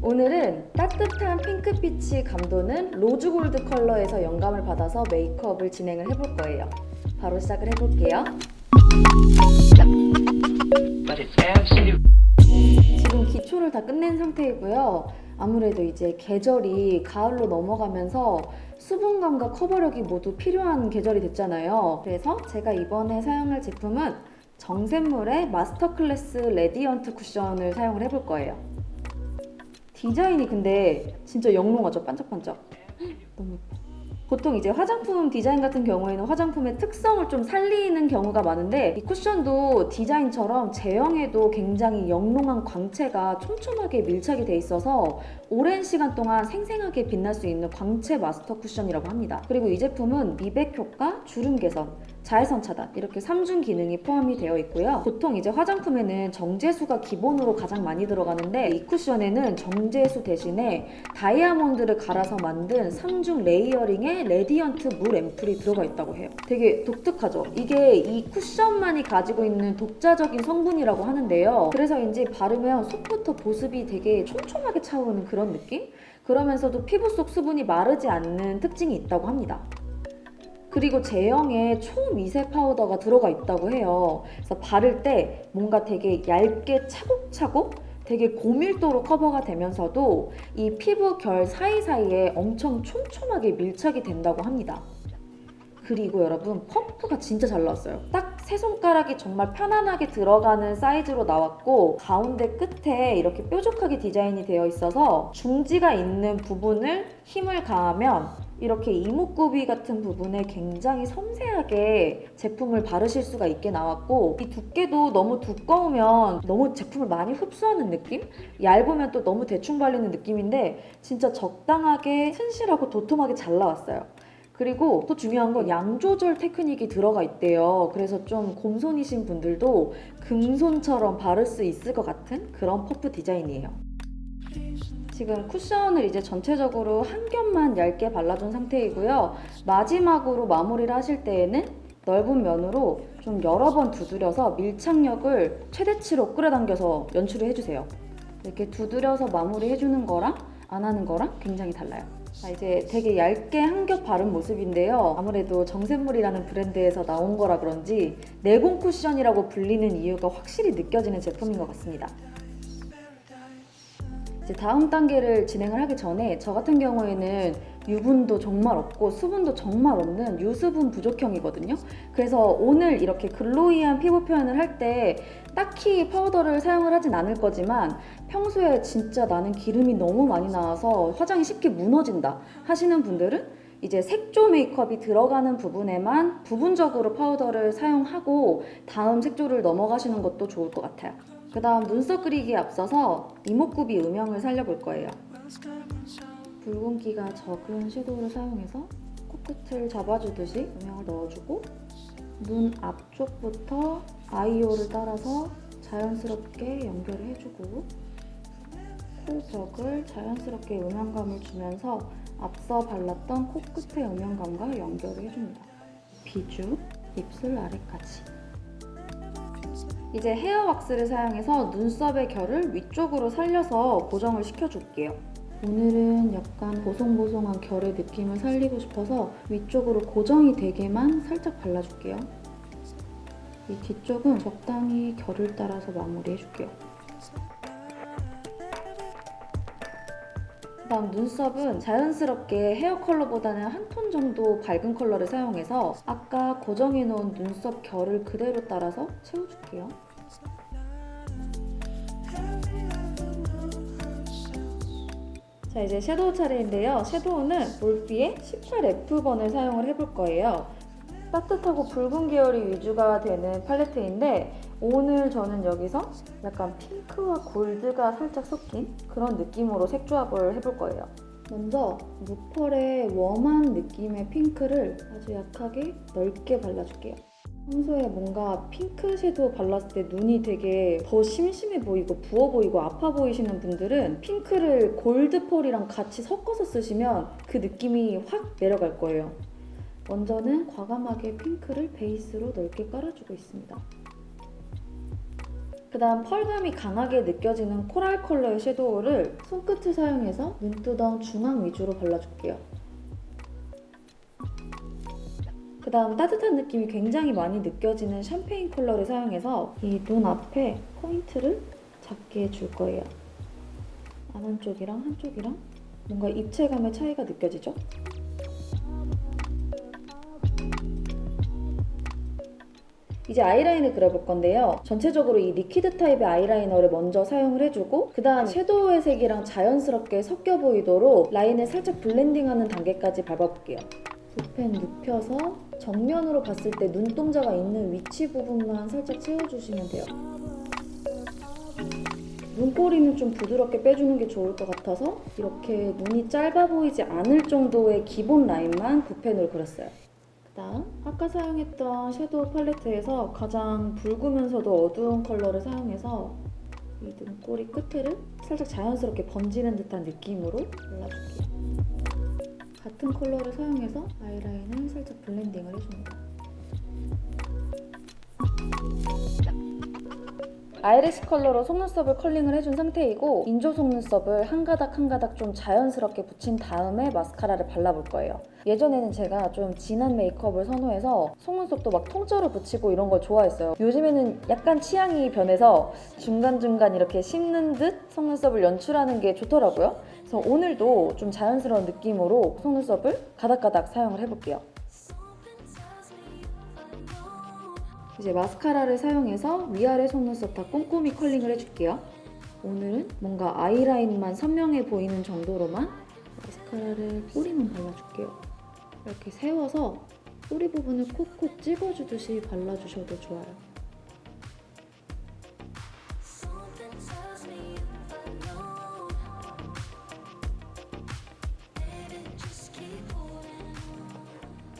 오늘은 따뜻한 핑크빛이 감도는 로즈골드 컬러에서 영감을 받아서 메이크업을 진행을 해볼 거예요. 바로 시작을 해볼게요. 지금 기초를 다 끝낸 상태이고요. 아무래도 이제 계절이 가을로 넘어가면서 수분감과 커버력이 모두 필요한 계절이 됐잖아요. 그래서 제가 이번에 사용할 제품은 정샘물의 마스터 클래스 레디언트 쿠션을 사용을 해볼 거예요. 디자인이 근데 진짜 영롱하죠? 반짝반짝. 헉, 너무. 보통 이제 화장품 디자인 같은 경우에는 화장품의 특성을 좀 살리는 경우가 많은데 이 쿠션도 디자인처럼 제형에도 굉장히 영롱한 광채가 촘촘하게 밀착이 돼 있어서 오랜 시간 동안 생생하게 빛날 수 있는 광채 마스터 쿠션이라고 합니다. 그리고 이 제품은 미백 효과, 주름 개선, 자외선 차단 이렇게 3중 기능이 포함이 되어 있고요. 보통 이제 화장품에는 정제수가 기본으로 가장 많이 들어가는데 이 쿠션에는 정제수 대신에 다이아몬드를 갈아서 만든 3중 레이어링의 레디언트 물 앰플이 들어가 있다고 해요. 되게 독특하죠? 이게 이 쿠션만이 가지고 있는 독자적인 성분이라고 하는데요. 그래서인지 바르면 속부터 보습이 되게 촘촘하게 차오르는 그런 느낌? 그러면서도 피부 속 수분이 마르지 않는 특징이 있다고 합니다. 그리고 제형에 초미세 파우더가 들어가 있다고 해요. 그래서 바를 때 뭔가 되게 얇게 차곡차곡 되게 고밀도로 커버가 되면서도 이 피부 결 사이사이에 엄청 촘촘하게 밀착이 된다고 합니다. 그리고 여러분 펌프가 진짜 잘 나왔어요. 딱 세 손가락이 정말 편안하게 들어가는 사이즈로 나왔고 가운데 끝에 이렇게 뾰족하게 디자인이 되어 있어서 중지가 있는 부분을 힘을 가하면 이렇게 이목구비 같은 부분에 굉장히 섬세하게 제품을 바르실 수가 있게 나왔고 이 두께도 너무 두꺼우면 너무 제품을 많이 흡수하는 느낌? 얇으면 또 너무 대충 발리는 느낌인데 진짜 적당하게 튼실하고 도톰하게 잘 나왔어요. 그리고 또 중요한 건 양 조절 테크닉이 들어가 있대요. 그래서 좀 곰손이신 분들도 금손처럼 바를 수 있을 것 같은 그런 퍼프 디자인이에요. 지금 쿠션을 이제 전체적으로 한 겹만 얇게 발라준 상태이고요. 마지막으로 마무리를 하실 때에는 넓은 면으로 좀 여러 번 두드려서 밀착력을 최대치로 끌어당겨서 연출을 해주세요. 이렇게 두드려서 마무리해주는 거랑 안 하는 거랑 굉장히 달라요. 자, 이제 되게 얇게 한 겹 바른 모습인데요. 아무래도 정샘물이라는 브랜드에서 나온 거라 그런지 내공 쿠션이라고 불리는 이유가 확실히 느껴지는 제품인 것 같습니다. 이제 다음 단계를 진행을 하기 전에 저 같은 경우에는 유분도 정말 없고 수분도 정말 없는 유수분 부족형이거든요. 그래서 오늘 이렇게 글로이한 피부 표현을 할 때 딱히 파우더를 사용을 하진 않을 거지만 평소에 진짜 나는 기름이 너무 많이 나와서 화장이 쉽게 무너진다 하시는 분들은 이제 색조 메이크업이 들어가는 부분에만 부분적으로 파우더를 사용하고 다음 색조를 넘어가시는 것도 좋을 것 같아요. 그 다음 눈썹 그리기에 앞서서 이목구비 음영을 살려볼 거예요. 붉은기가 적은 섀도우를 사용해서 코끝을 잡아주듯이 음영을 넣어주고 눈 앞쪽부터 아이홀을 따라서 자연스럽게 연결을 해주고 코 벽을 자연스럽게 음영감을 주면서 앞서 발랐던 코끝의 음영감과 연결을 해줍니다. 비주, 입술 아래까지. 이제 헤어 왁스를 사용해서 눈썹의 결을 위쪽으로 살려서 고정을 시켜줄게요. 오늘은 약간 보송보송한 결의 느낌을 살리고 싶어서 위쪽으로 고정이 되게만 살짝 발라줄게요. 이 뒤쪽은 적당히 결을 따라서 마무리해줄게요. 다음 눈썹은 자연스럽게 헤어 컬러보다는 한 톤 정도 밝은 컬러를 사용해서 아까 고정해 놓은 눈썹 결을 그대로 따라서 채워줄게요. 자 이제 섀도우 차례인데요. 섀도우는 몰피의 18F번을 사용을 해볼 거예요. 따뜻하고 붉은 계열이 위주가 되는 팔레트인데 오늘 저는 여기서 약간 핑크와 골드가 살짝 섞인 그런 느낌으로 색 조합을 해볼 거예요. 먼저 무펄의 웜한 느낌의 핑크를 아주 약하게 넓게 발라줄게요. 평소에 뭔가 핑크 섀도우 발랐을 때 눈이 되게 더 심심해 보이고 부어 보이고 아파 보이시는 분들은 핑크를 골드 펄이랑 같이 섞어서 쓰시면 그 느낌이 확 내려갈 거예요. 먼저는 과감하게 핑크를 베이스로 넓게 깔아주고 있습니다. 그 다음 펄감이 강하게 느껴지는 코랄 컬러의 섀도우를 손끝을 사용해서 눈두덩 중앙 위주로 발라줄게요. 그 다음 따뜻한 느낌이 굉장히 많이 느껴지는 샴페인 컬러를 사용해서 이 눈 앞에 포인트를 잡게 해줄 거예요. 안 한쪽이랑 한쪽이랑 뭔가 입체감의 차이가 느껴지죠? 이제 아이라인을 그려볼 건데요. 전체적으로 이 리퀴드 타입의 아이라이너를 먼저 사용을 해주고 그 다음 섀도우의 색이랑 자연스럽게 섞여 보이도록 라인을 살짝 블렌딩하는 단계까지 밟아볼게요. 붓펜 눕혀서 정면으로 봤을 때 눈동자가 있는 위치 부분만 살짝 채워주시면 돼요. 눈꼬리는 좀 부드럽게 빼주는 게 좋을 것 같아서 이렇게 눈이 짧아 보이지 않을 정도의 기본 라인만 붓펜으로 그렸어요. 그다음 아까 사용했던 섀도우 팔레트에서 가장 붉으면서도 어두운 컬러를 사용해서 이 눈꼬리 끝에를 살짝 자연스럽게 번지는 듯한 느낌으로 발라줄게요. 같은 컬러를 사용해서 아이라인을 살짝 블렌딩을 해줍니다. 아이래쉬 컬러로 속눈썹을 컬링을 해준 상태이고 인조 속눈썹을 한 가닥 한 가닥 좀 자연스럽게 붙인 다음에 마스카라를 발라볼 거예요. 예전에는 제가 좀 진한 메이크업을 선호해서 속눈썹도 막 통째로 붙이고 이런 걸 좋아했어요. 요즘에는 약간 취향이 변해서 중간중간 이렇게 씹는 듯 속눈썹을 연출하는 게 좋더라고요. 그래서 오늘도 좀 자연스러운 느낌으로 속눈썹을 가닥가닥 사용을 해볼게요. 이제 마스카라를 사용해서 위아래 속눈썹 다 꼼꼼히 컬링을 해줄게요. 오늘은 뭔가 아이라인만 선명해 보이는 정도로만 마스카라를 뿌리만 발라줄게요. 이렇게 세워서 뿌리 부분을 콕콕 찍어주듯이 발라주셔도 좋아요.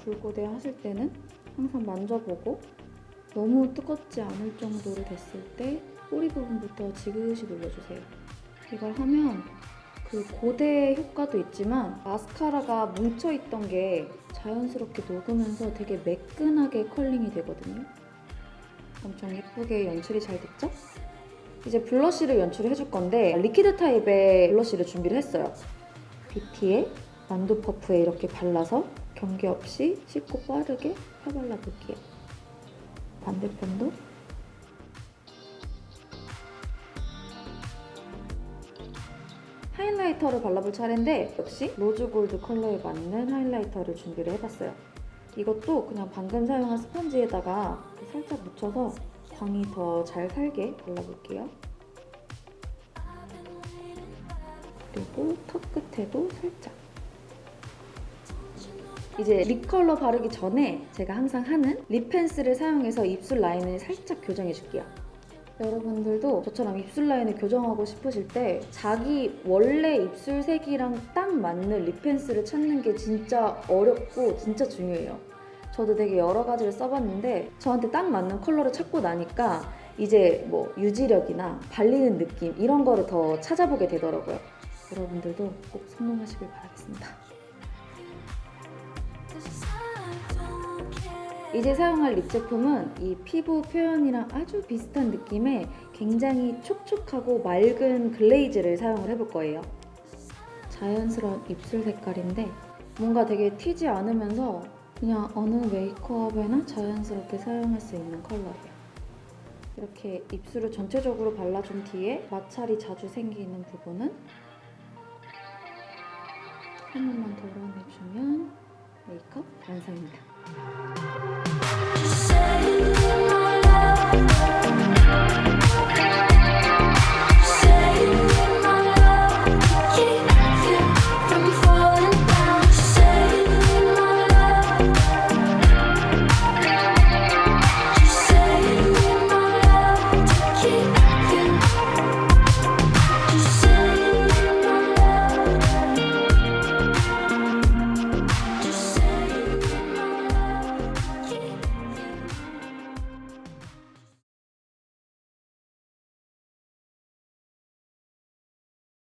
붉고대 하실 때는 항상 만져보고 너무 뜨겁지 않을 정도로 됐을 때 뿌리 부분부터 지그시 눌러주세요. 이걸 하면 그 고대 효과도 있지만 마스카라가 뭉쳐있던 게 자연스럽게 녹으면서 되게 매끈하게 컬링이 되거든요. 엄청 예쁘게 연출이 잘 됐죠? 이제 블러쉬를 연출을 해줄 건데 리퀴드 타입의 블러쉬를 준비를 했어요. 뷰티에 만두 퍼프에 이렇게 발라서 경계 없이 쉽고 빠르게 펴발라 볼게요. 반대편도 하이라이터를 발라볼 차례인데 역시 로즈 골드 컬러에 맞는 하이라이터를 준비를 해봤어요. 이것도 그냥 방금 사용한 스펀지에다가 살짝 묻혀서 광이 더 잘 살게 발라볼게요. 그리고 턱 끝에도 살짝. 이제 립 컬러 바르기 전에 제가 항상 하는 립 펜슬을 사용해서 입술 라인을 살짝 교정해 줄게요. 여러분들도 저처럼 입술 라인을 교정하고 싶으실 때 자기 원래 입술 색이랑 딱 맞는 립 펜슬을 찾는 게 진짜 어렵고 진짜 중요해요. 저도 되게 여러 가지를 써봤는데 저한테 딱 맞는 컬러를 찾고 나니까 이제 뭐 유지력이나 발리는 느낌 이런 거를 더 찾아보게 되더라고요. 여러분들도 꼭 성공하시길 바라겠습니다. 이제 사용할 립 제품은 이 피부 표현이랑 아주 비슷한 느낌의 굉장히 촉촉하고 맑은 글레이즈를 사용을 해볼 거예요. 자연스러운 입술 색깔인데 뭔가 되게 튀지 않으면서 그냥 어느 메이크업에나 자연스럽게 사용할 수 있는 컬러예요. 이렇게 입술을 전체적으로 발라준 뒤에 마찰이 자주 생기는 부분은 한 번만 덜어내주면 메이크업 완성입니다. Thank you.